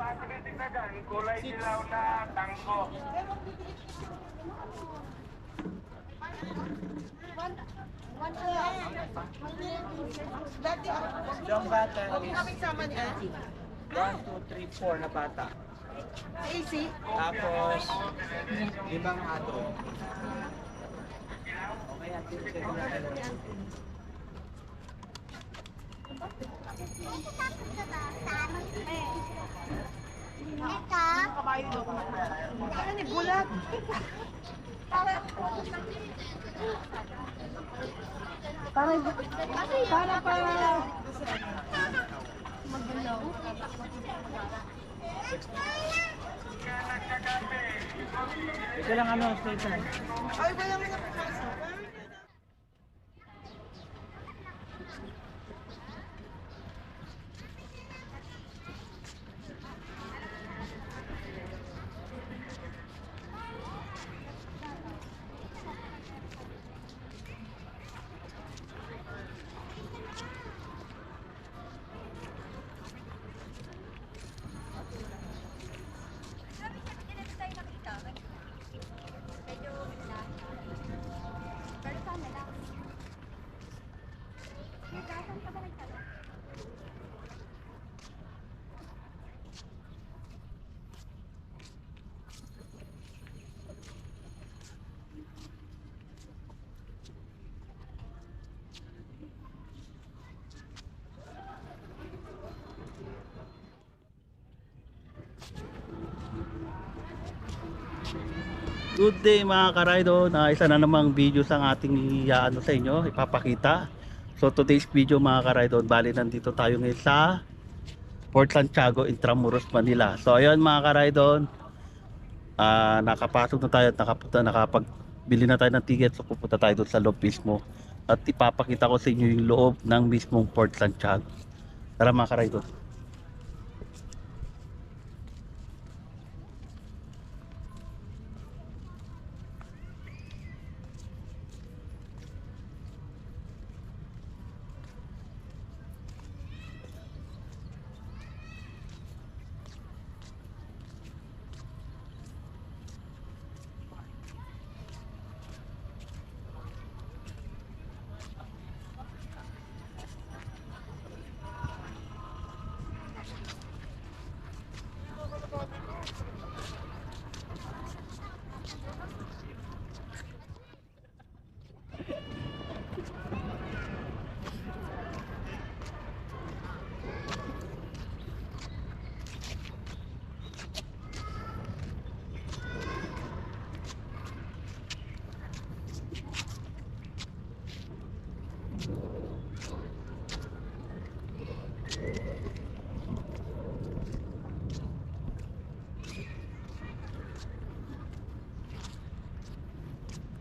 facility na dyan, kulay dilaw na tangko. Yung bata is kami sama niya. 1, 2, 3, 4 na bata. AC. Tapos, limang adult. Okay, atin check na dalawa. Ano ni bulat? Para para para magalaw. Ito lang ano, station. Ay, wala mo na Good day mga karaydo na isa na namang video sa ating iaano sa inyo ipapakita. So today's video mga karaydo bali nandito tayo ngayon sa Port Santiago Intramuros Manila. So ayun mga karaydo ah nakapasok na tayo at nakapunta nakapagbili na tayo ng ticket. So pupunta tayo doon sa loob mismo. At ipapakita ko sa inyo yung loob ng mismong Port Santiago. Tara mga karaydo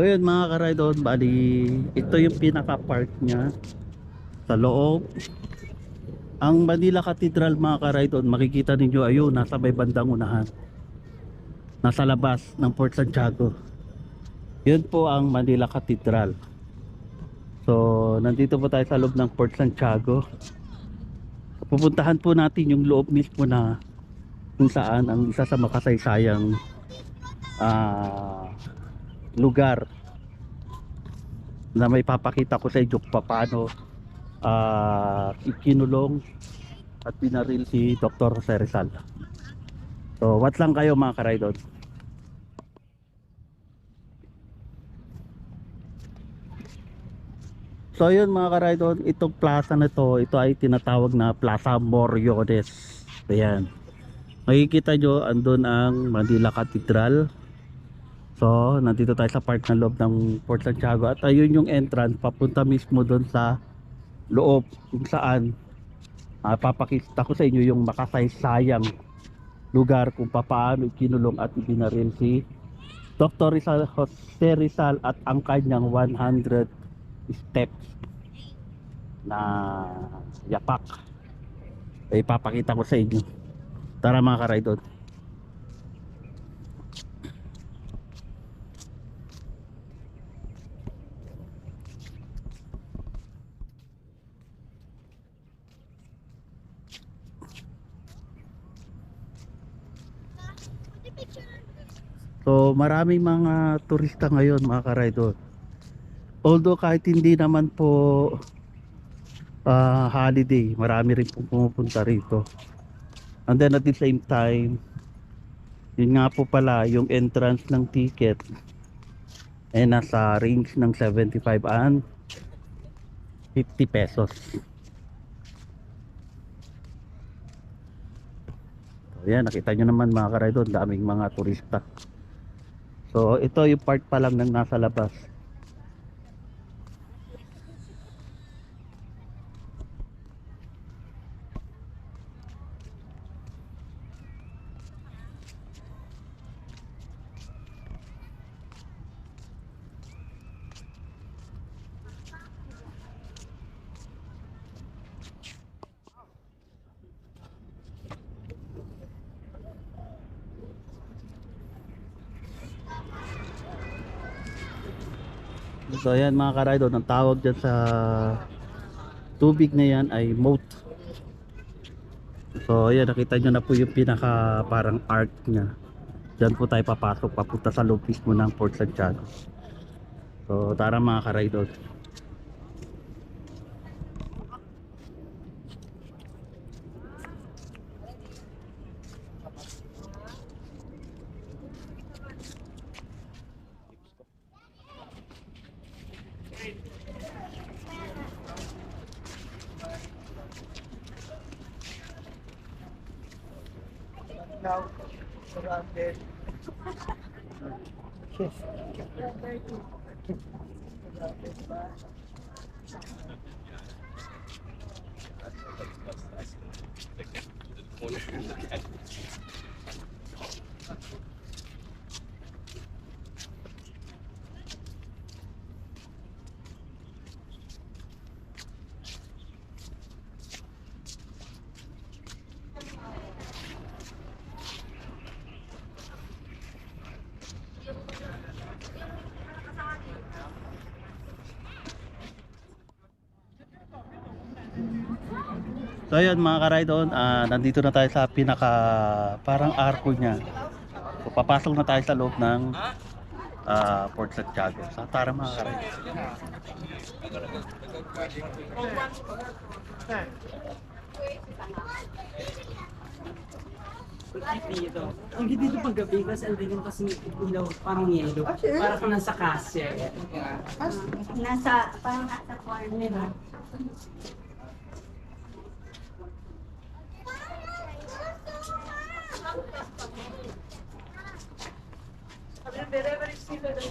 So yun mga karaydon, bali ito yung pinaka park niya sa loob. Ang Manila Cathedral mga karaydon, makikita ninyo ayun, nasa may bandang unahan. Nasa labas ng Port Santiago. Yun po ang Manila Cathedral. So, nandito po tayo sa loob ng Port Santiago. Pupuntahan po natin yung loob mismo na kung saan ang isa sa makasaysayang ah lugar na may papakita ko sa inyo kung paano ah ikinulong at pinaril si Dr. Jose Rizal. So, what lang kayo mga karaydon? So yun mga karaydon, itong plaza na to, ito ay tinatawag na Plaza Moriones. Ayan. Makikita nyo, andun ang Manila Cathedral. So, nandito tayo sa part ng loob ng Port Santiago. At ayun yung entrance papunta mismo doon sa loob kung saan uh, papakita ko sa inyo yung makasaysayang lugar kung paano kinulong at ibinaril si Dr. Rizal Jose Rizal at ang kanyang 100 steps na yapak. Ay papakita ko sa inyo. Tara mga karaydon Maraming mga turista ngayon mga ka-rider. Although kahit hindi naman po ah, holiday, marami rin pong pumupunta rito. And then at the same time, yun nga po pala, yung entrance ng ticket ay nasa range ng 75 and 50 pesos. So, yan, nakita nyo naman mga ka-rider, daming mga turista. So ito yung part pa lang ng nasa labas. So ayan mga ka-rider, ang tawag dyan sa tubig na yan ay moat. So ayan, nakita nyo na po yung pinaka parang arc niya. Diyan po tayo papasok, papunta sa loob mismo ng Port Santiago. So tara mga ka-rider. now surrounded. Yes. So ayan mga ka-rider, ah, nandito na tayo sa pinaka parang arco niya. So papasok na tayo sa loob ng ah, Port Santiago. So tara mga ka-rider. dito. Ang ganda dito pag gabi kasi ang dilim kasi ilaw parang yellow. Para ka nasa castle. Nasa, parang nasa farm nila.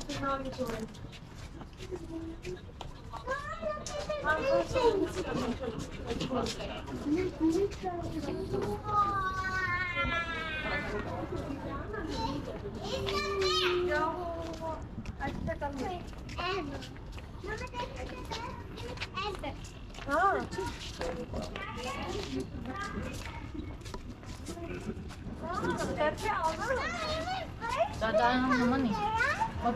Dadaan lang naman eh. So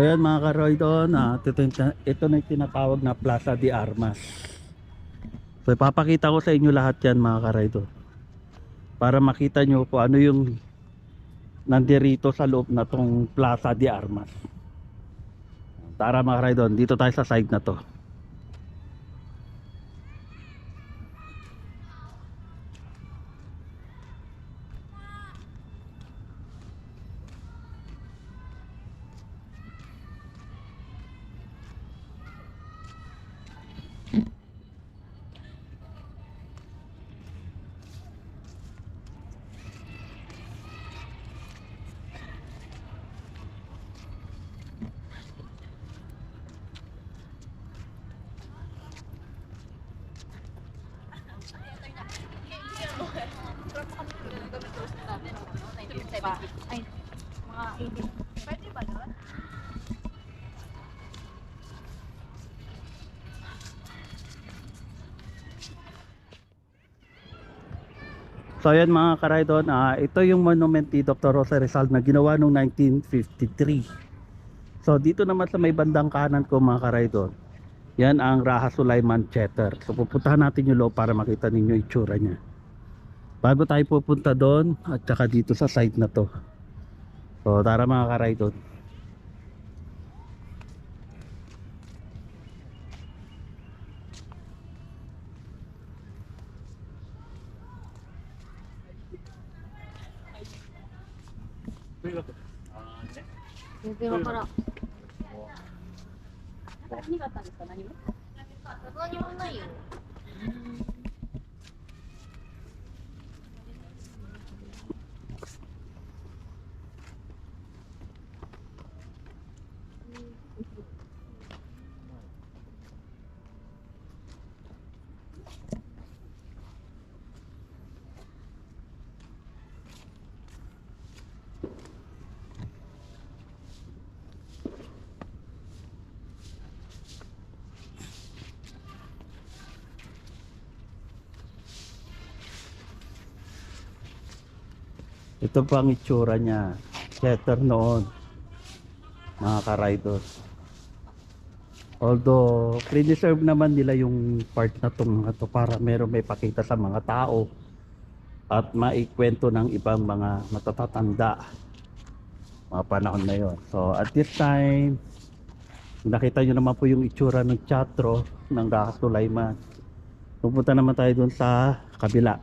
ayan mga ka-rider, ah, ito, ito, na yung tinatawag na Plaza de Armas. So ipapakita ko sa inyo lahat yan mga ka-rider. Para makita nyo kung ano yung nandirito sa loob na tong Plaza de Armas. Tara mga ka-rider, dito tayo sa side na to. Mga 18. Pwede ba doon? So ayan mga karaydon, ah, ito yung monument ni Dr. Rosa Rizal na ginawa noong 1953. So dito naman sa may bandang kanan ko mga karaydon, yan ang Raha Sulaiman Theater. So pupuntahan natin yung loob para makita ninyo itsura niya. Bago tayo pupunta doon at saka dito sa site na to. So tara mga karaydon. Ito pa ang itsura niya. Theater noon. Mga ka-riders. Although, pre-deserve naman nila yung part na itong mga to para meron may pakita sa mga tao at maikwento ng ibang mga matatatanda mga panahon na yon. So, at this time, nakita nyo naman po yung itsura ng teatro ng Raha Sulaiman. Pupunta naman tayo dun sa kabila.